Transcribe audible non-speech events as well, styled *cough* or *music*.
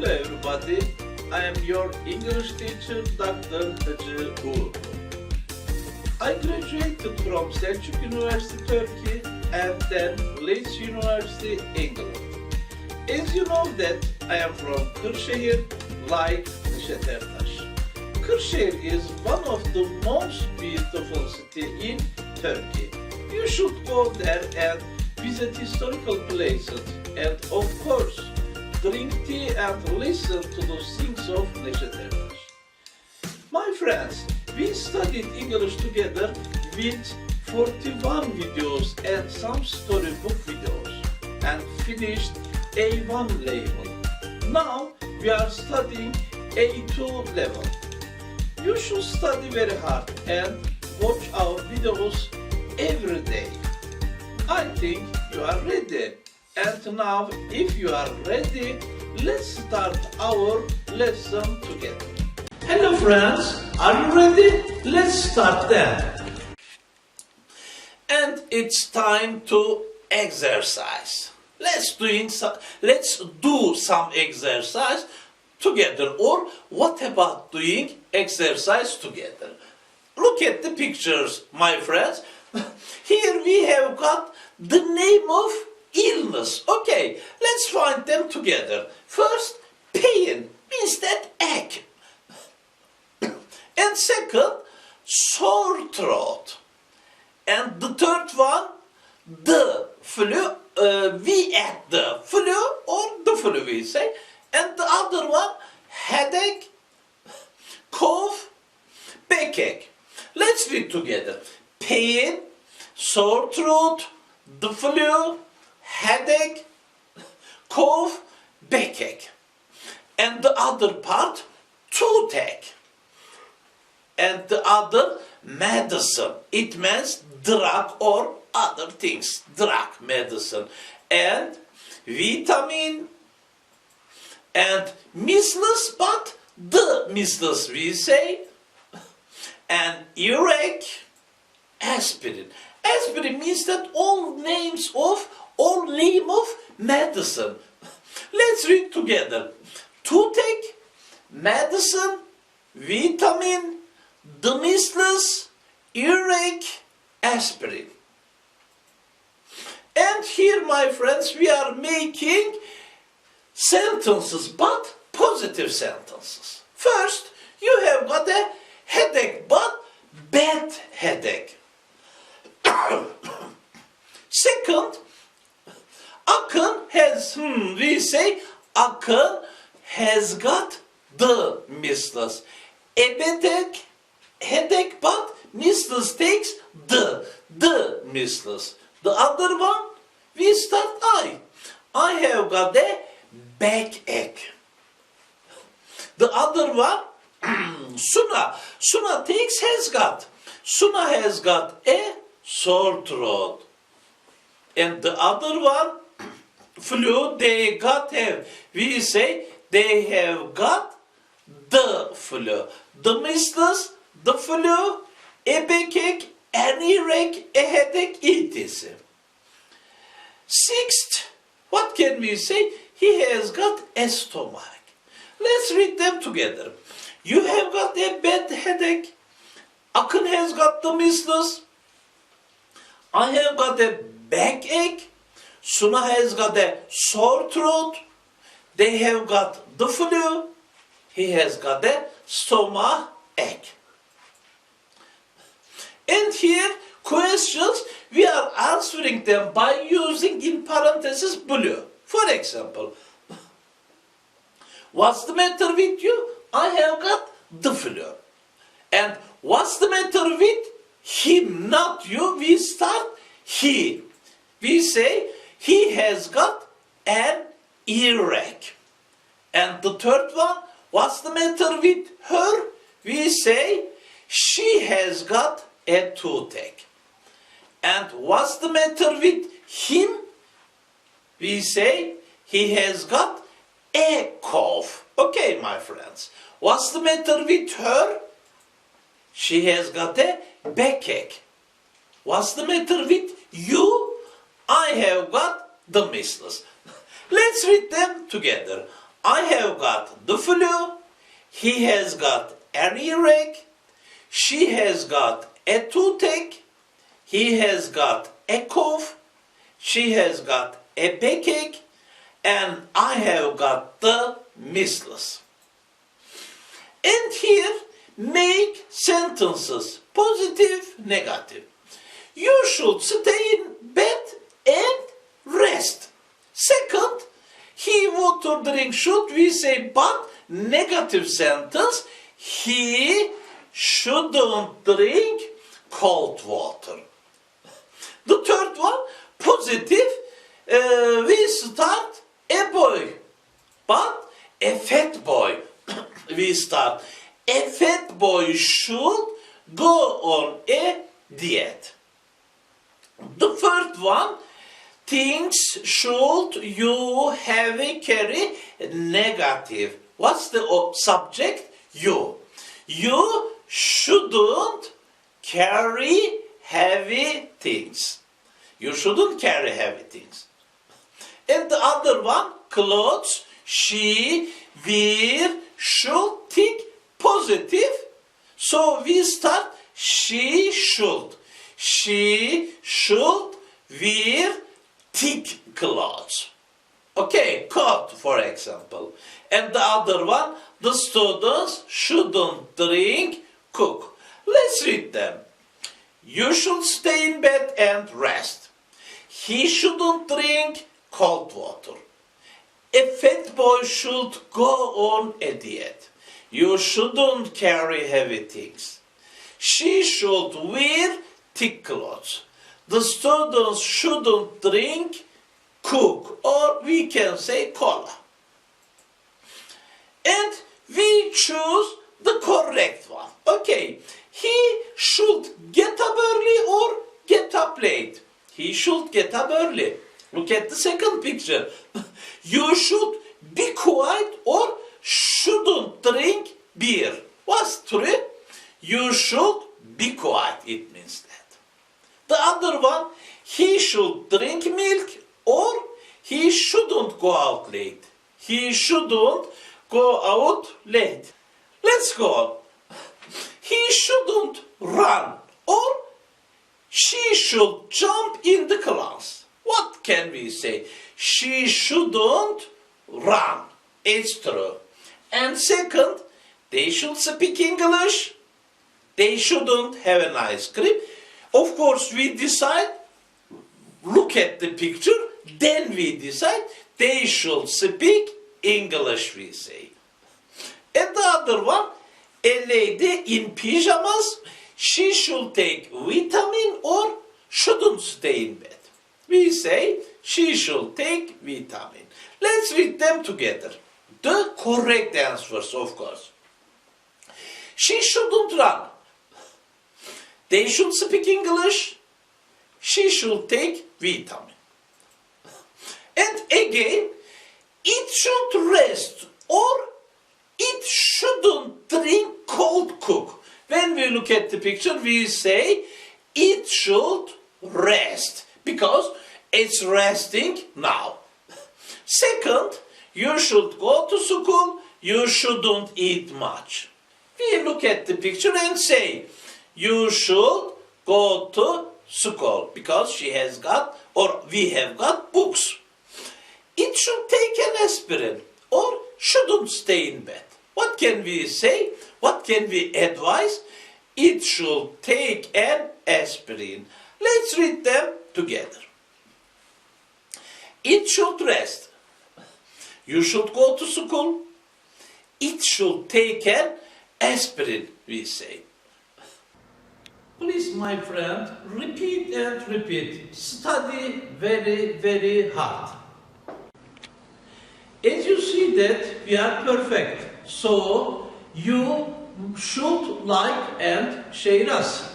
Hello everybody, I am your English teacher Dr. Hacı. I graduated from Selçuk University Turkey and then Leeds University England. As you know that I am from Kırşehir, like Neşet. Kırşehir is one of the most beautiful city in Turkey. You should go there and visit historical places and of course drink tea and listen to the things of Neşet. My friends, we studied English together with 41 videos and some storybook videos and finished A1 level. Now we are studying A2 level. You should study very hard and watch our videos every day. I think you are ready. And now, if you are ready, let's start our lesson together. Hello friends, are you ready? Let's start then. And it's time to exercise. Let's doing some, let's do some exercise together or what about doing exercise together? Look at the pictures, my friends. *laughs* Here we have got the name of illness. Okay, let's find them together. First, pain means that ache. and second, sore throat. And the third one, the flu, uh, we add the flu or the flu we say. And the other one, headache, cough, backache. Let's read together. Pain, sore throat, the flu, headache, cough, backache. And the other part, toothache. And the other, medicine. It means drug or other things. Drug, medicine. And vitamin, and measles, but the measles we say, and earache, aspirin. Aspirin means that all names of, all name of medicine. Let's read together. Toothache, medicine, vitamin, the measles, earache, aspirin. And here, my friends, we are making sentences, but positive sentences. First, you have got a headache, but bad headache. *coughs* Second, Akın has, hmm, we say, Akın has got the measles. A headache, but measles takes the, the measles. The other one, we start I. I have got a backache. The other one, *clears throat* Suna. Suna takes has got. Suna has got a sore throat. And the other one, flu, they got have. We say they have got the flu. The measles, the flu, a backache, an earache, a headache, etc. Sixth, what can we say? He has got a stomach. Let's read them together. You have got a bad headache. Akın has got the measles. I have got a backache. Suna has got a sore throat. They have got the flu. He has got a stomach ache. And here, questions, we are answering them by using in parentheses blue. For example, what's the matter with you? I have got the flu. And what's the matter with him, not you? We start he. We say he has got an earache. And the third one, what's the matter with her? We say she has got a toothache. And what's the matter with him? We say he has got a cough. Okay, my friends. What's the matter with her? She has got a backache. What's the matter with you? I have got the measles. *laughs* Let's read them together. I have got the flu. He has got an earache. She has got a toothache. He has got a cough. She has got a backache. And I have got the measles. And here, make sentences positive, negative. You should stay drink should we say but negative sentence he shouldn't drink cold water. The third one positive uh, we start a boy but a fat boy *coughs* we start a fat boy should go on a diet. The first one things should you have carry negative. What's the subject? You. You shouldn't carry heavy things. You shouldn't carry heavy things. And the other one, clothes, she wear should think positive. So we start, she should. She should wear thick clothes. Okay, coat for example. And the other one, the students shouldn't drink cook. Let's read them. You should stay in bed and rest. He shouldn't drink cold water. A fat boy should go on a diet. You shouldn't carry heavy things. She should wear thick clothes. The students shouldn't drink cook or we can say cola. And we choose the correct one. Okay, he should get up early or get up late. He should get up early. Look at the second picture. *laughs* you should be quiet or shouldn't drink beer. What's true? You should be quiet, it. The other one, he should drink milk or he shouldn't go out late. He shouldn't go out late. Let's go. He shouldn't run or she should jump in the class. What can we say? She shouldn't run. It's true. And second, they should speak English. They shouldn't have an ice cream. Of course, we decide, look at the picture, then we decide they should speak English, we say. And the other one, a lady in pajamas, she should take vitamin or shouldn't stay in bed. We say she should take vitamin. Let's read them together. The correct answers, of course. She shouldn't run. They should speak English. She should take vitamin. And again, it should rest or it shouldn't drink cold cook. When we look at the picture, we say it should rest because it's resting now. Second, you should go to school, you shouldn't eat much. We look at the picture and say, you should go to school because she has got or we have got books. It should take an aspirin or shouldn't stay in bed. What can we say? What can we advise? It should take an aspirin. Let's read them together. It should rest. You should go to school. It should take an aspirin, we say. Please, my friend, repeat and repeat. Study very, very hard. As you see that we are perfect, so you should like and share us.